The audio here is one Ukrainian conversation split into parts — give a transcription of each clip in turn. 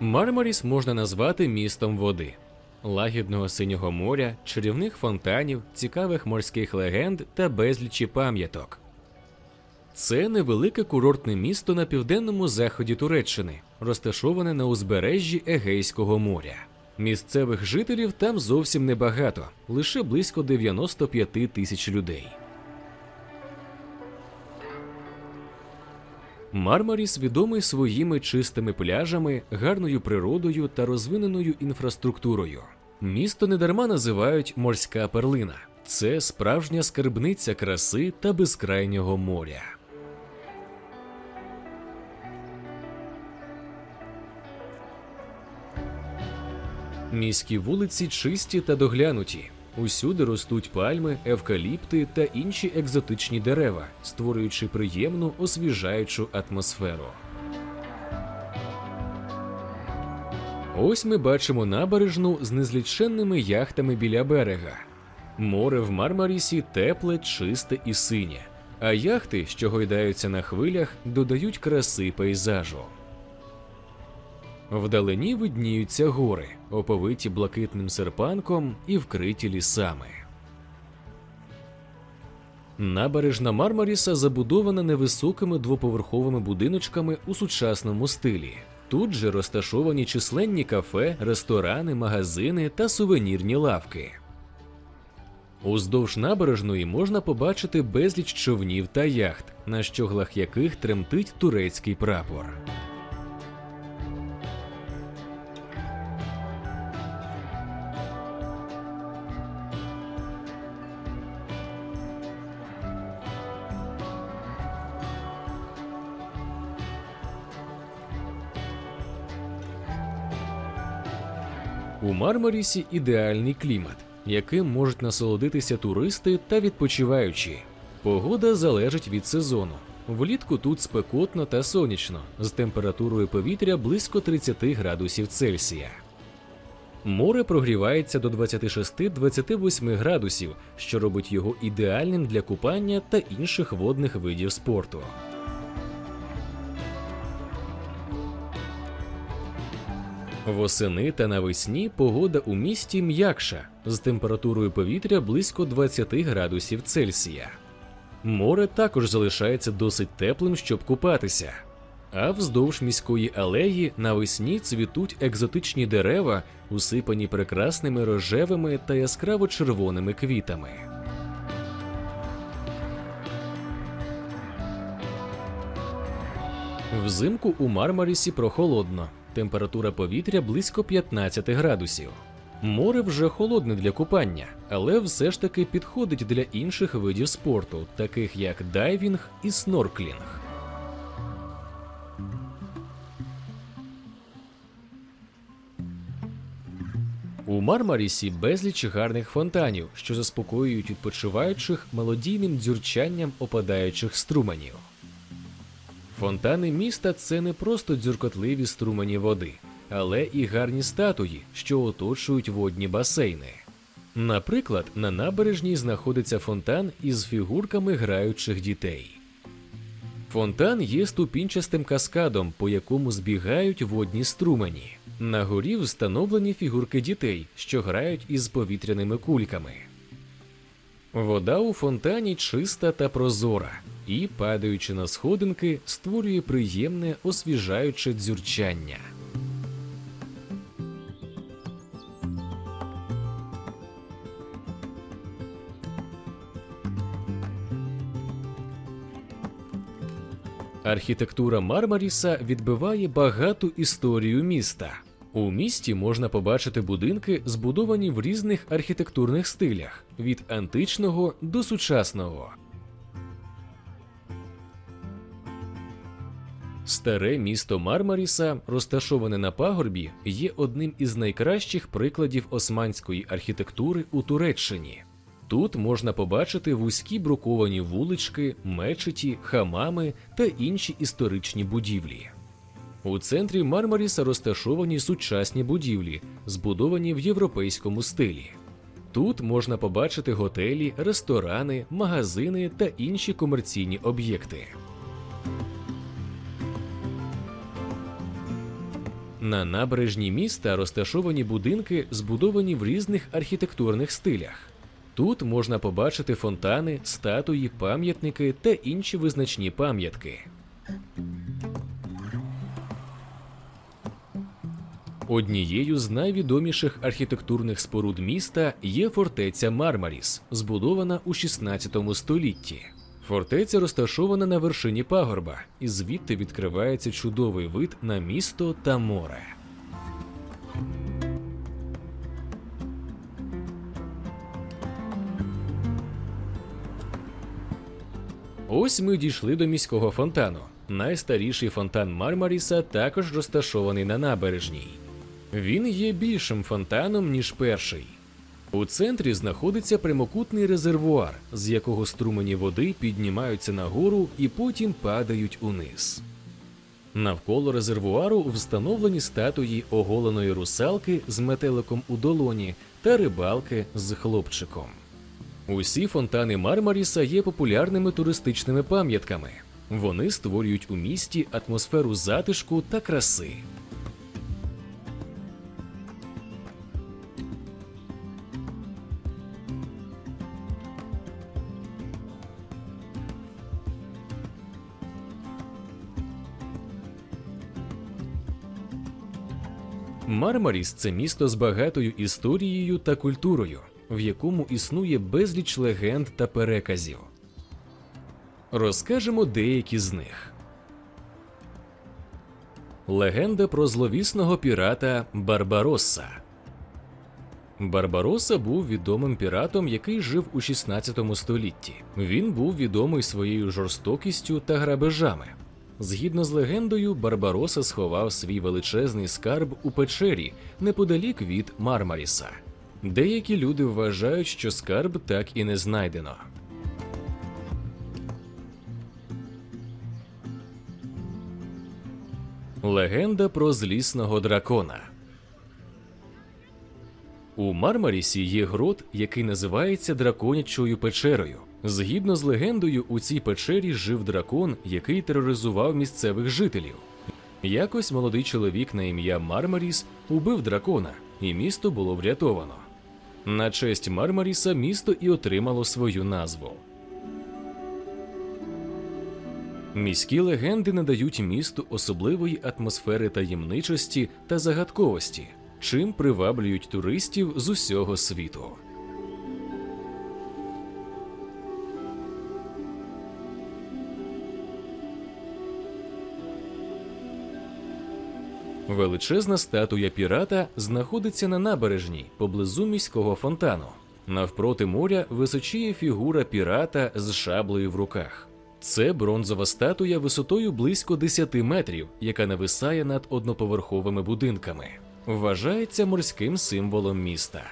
Мармаріс можна назвати містом води, лагідного синього моря, чарівних фонтанів, цікавих морських легенд та безлічі пам'яток. Це невелике курортне місто на південному заході Туреччини, розташоване на узбережжі Егейського моря. Місцевих жителів там зовсім небагато, лише близько 95 тисяч людей. Мармаріс відомий своїми чистими пляжами, гарною природою та розвиненою інфраструктурою. Місто недарма називають морська перлина. Це справжня скарбниця краси та безкрайнього моря. Міські вулиці чисті та доглянуті. Усюди ростуть пальми, евкаліпти та інші екзотичні дерева, створюючи приємну освіжаючу атмосферу. Ось ми бачимо набережну з незліченними яхтами біля берега. Море в Мармарісі тепле, чисте і синє, а яхти, що гойдаються на хвилях, додають краси пейзажу. Вдалині видніються гори, оповиті блакитним серпанком і вкриті лісами. Набережна Мармаріса забудована невисокими двоповерховими будиночками у сучасному стилі. Тут же розташовані численні кафе, ресторани, магазини та сувенірні лавки. Уздовж набережної можна побачити безліч човнів та яхт, на щоглах яких тремтить турецький прапор. У Мармарісі ідеальний клімат, яким можуть насолодитися туристи та відпочиваючі. Погода залежить від сезону. Влітку тут спекотно та сонячно, з температурою повітря близько 30 градусів Цельсія. Море прогрівається до 26-28 градусів, що робить його ідеальним для купання та інших водних видів спорту. Восени та навесні погода у місті м'якша з температурою повітря близько 20 градусів Цельсія. Море також залишається досить теплим, щоб купатися. А вздовж міської алеї навесні цвітуть екзотичні дерева, усипані прекрасними рожевими та яскраво червоними квітами. Взимку у Мармарісі прохолодно. Температура повітря близько 15 градусів. Море вже холодне для купання, але все ж таки підходить для інших видів спорту, таких як дайвінг і снорклінг. У Мармарісі безліч гарних фонтанів, що заспокоюють відпочиваючих мелодійним дзюрчанням опадаючих струменів. Фонтани міста це не просто дзюркотливі струмені води, але і гарні статуї, що оточують водні басейни. Наприклад, на набережній знаходиться фонтан із фігурками граючих дітей. Фонтан є ступінчастим каскадом, по якому збігають водні струмені. На горі встановлені фігурки дітей, що грають із повітряними кульками. Вода у фонтані чиста та прозора, і, падаючи на сходинки, створює приємне освіжаюче дзюрчання. Архітектура Мармаріса відбиває багату історію міста. У місті можна побачити будинки, збудовані в різних архітектурних стилях від античного до сучасного. Старе місто Мармаріса, розташоване на пагорбі, є одним із найкращих прикладів османської архітектури у Туреччині. Тут можна побачити вузькі бруковані вулички, мечеті, хамами та інші історичні будівлі. У центрі Мармаріса розташовані сучасні будівлі, збудовані в європейському стилі. Тут можна побачити готелі, ресторани, магазини та інші комерційні об'єкти. На набережній міста розташовані будинки, збудовані в різних архітектурних стилях. Тут можна побачити фонтани, статуї, пам'ятники та інші визначні пам'ятки. Однією з найвідоміших архітектурних споруд міста є фортеця Мармаріс, збудована у 16 столітті. Фортеця розташована на вершині пагорба, і звідти відкривається чудовий вид на місто та море. Ось ми дійшли до міського фонтану. Найстаріший фонтан Мармаріса також розташований на набережній. Він є більшим фонтаном, ніж перший. У центрі знаходиться прямокутний резервуар, з якого струмені води піднімаються нагору і потім падають униз. Навколо резервуару встановлені статуї оголеної русалки з метеликом у долоні та рибалки з хлопчиком. Усі фонтани Мармаріса є популярними туристичними пам'ятками. Вони створюють у місті атмосферу затишку та краси. Мармаріс це місто з багатою історією та культурою, в якому існує безліч легенд та переказів. Розкажемо деякі з них. Легенда про зловісного пірата Барбаросса. Барбаросса був відомим піратом, який жив у 16 столітті. Він був відомий своєю жорстокістю та грабежами. Згідно з легендою, Барбароса сховав свій величезний скарб у печері неподалік від Мармаріса. Деякі люди вважають, що скарб так і не знайдено. Легенда про злісного дракона. У Мармарісі є грот, який називається драконячою печерою. Згідно з легендою, у цій печері жив дракон, який тероризував місцевих жителів. Якось молодий чоловік на ім'я Мармаріс убив дракона, і місто було врятовано. На честь Мармаріса місто і отримало свою назву. Міські легенди надають місту особливої атмосфери таємничості та загадковості, чим приваблюють туристів з усього світу. Величезна статуя пірата знаходиться на набережній поблизу міського фонтану. Навпроти моря височіє фігура пірата з шаблею в руках. Це бронзова статуя висотою близько 10 метрів, яка нависає над одноповерховими будинками. Вважається морським символом міста.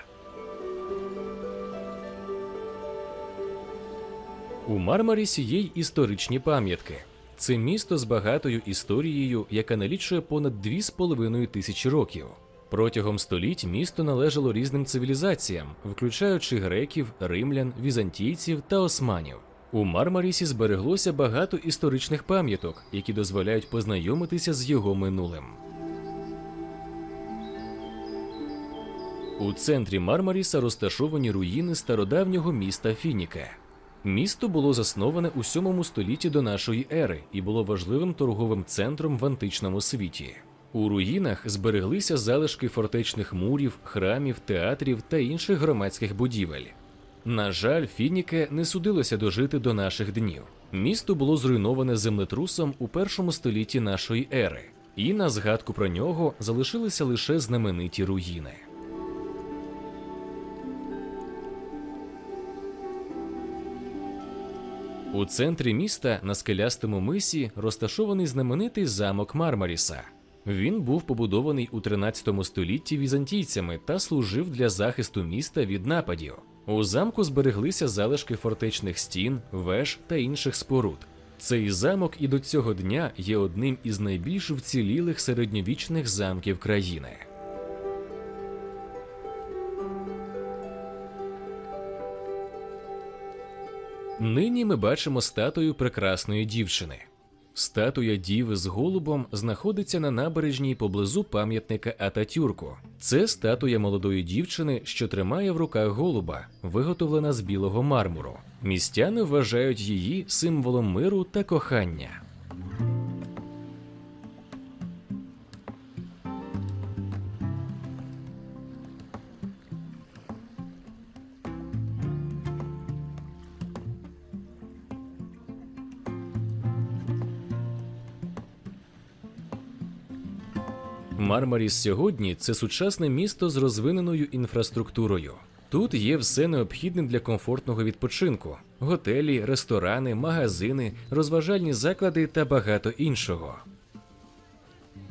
У Мармарісі є й історичні пам'ятки. Це місто з багатою історією, яка налічує понад 2,5 тисячі років. Протягом століть місто належало різним цивілізаціям, включаючи греків, римлян, візантійців та османів. У Мармарісі збереглося багато історичних пам'яток, які дозволяють познайомитися з його минулим. У центрі Мармаріса розташовані руїни стародавнього міста Фініке. Місто було засноване у 7 столітті до нашої ери і було важливим торговим центром в античному світі. У руїнах збереглися залишки фортечних мурів, храмів, театрів та інших громадських будівель. На жаль, Фініке не судилося дожити до наших днів. Місто було зруйноване землетрусом у першому столітті нашої ери, і на згадку про нього залишилися лише знамениті руїни. У центрі міста на скелястому мисі розташований знаменитий замок Мармаріса. Він був побудований у 13 столітті візантійцями та служив для захисту міста від нападів. У замку збереглися залишки фортечних стін, веж та інших споруд. Цей замок і до цього дня є одним із найбільш вцілілих середньовічних замків країни. Нині ми бачимо статую прекрасної дівчини. Статуя Діви з голубом знаходиться на набережній поблизу пам'ятника Ататюрку. Це статуя молодої дівчини, що тримає в руках голуба, виготовлена з білого мармуру. Містяни вважають її символом миру та кохання. Мармаріс сьогодні це сучасне місто з розвиненою інфраструктурою. Тут є все необхідне для комфортного відпочинку: готелі, ресторани, магазини, розважальні заклади та багато іншого.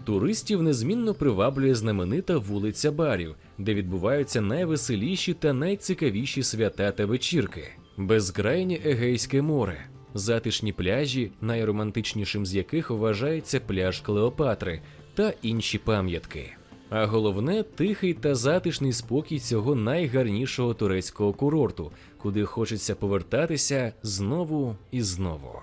Туристів незмінно приваблює знаменита вулиця барів, де відбуваються найвеселіші та найцікавіші свята та вечірки, безкрайнє Егейське море, затишні пляжі, найромантичнішим з яких вважається пляж Клеопатри та інші пам'ятки. А головне тихий та затишний спокій цього найгарнішого турецького курорту, куди хочеться повертатися знову і знову.